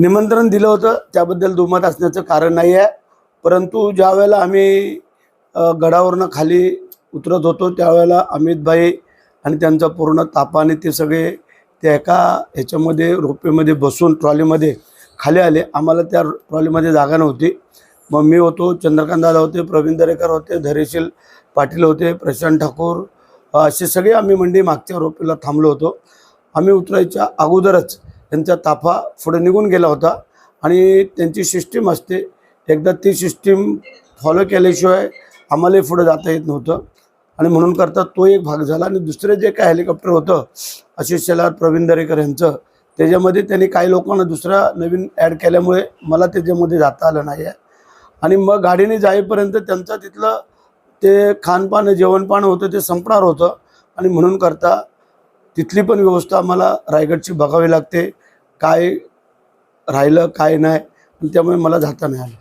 निमंत्रण दिलं होतं. त्याबद्दल दुमत असण्याचं कारण नाही आहे. परंतु ज्या वेळेला आम्ही गडावरनं खाली उतरत होतो त्यावेळेला अमितभाई आणि त्यांचा पूर्ण तापाने ते सगळे त्या एका ह्याच्यामध्ये रोपेमध्ये बसून ट्रॉलीमध्ये खाली आले. आम्हाला त्या ट्रॉलीमध्ये जागा नव्हती. मग मी होतो चंद्रकांत दादा होते प्रवीण दरेकर होते धैर्यशील पाटील होते प्रशांत ठाकूर असे सगळे आम्ही मंडी मागच्या रोपेला थांबलो होतो. आम्ही उतरायच्या अगोदरच त्यांचा ताफा पुढे निघून गेला होता. आणि त्यांची सिस्टीम असते. एकदा ती सिस्टीम फॉलो केल्याशिवाय आम्हालाही पुढे जाता येत नव्हतं. आणि म्हणून करता तो एक भाग झाला. आणि दुसरं जे काय हेलिकॉप्टर होतं आशिष शेलार प्रवीण दरेकर यांचं त्याच्यामध्ये त्यांनी काही लोकांना दुसरा नवीन ॲड केल्यामुळे मला त्याच्यामध्ये जाता आलं नाही आहे आणि मग गाडीने जाईपर्यंत त्यांचं तिथलं ते खानपान जेवणपान होतं ते संपणार होतं. आणि म्हणून करता तिथली पण व्यवस्था आम्हाला रायगडची बघावी लागते. काय राहिलं काय नाही. त्यामुळे मला जाता नाही आलं.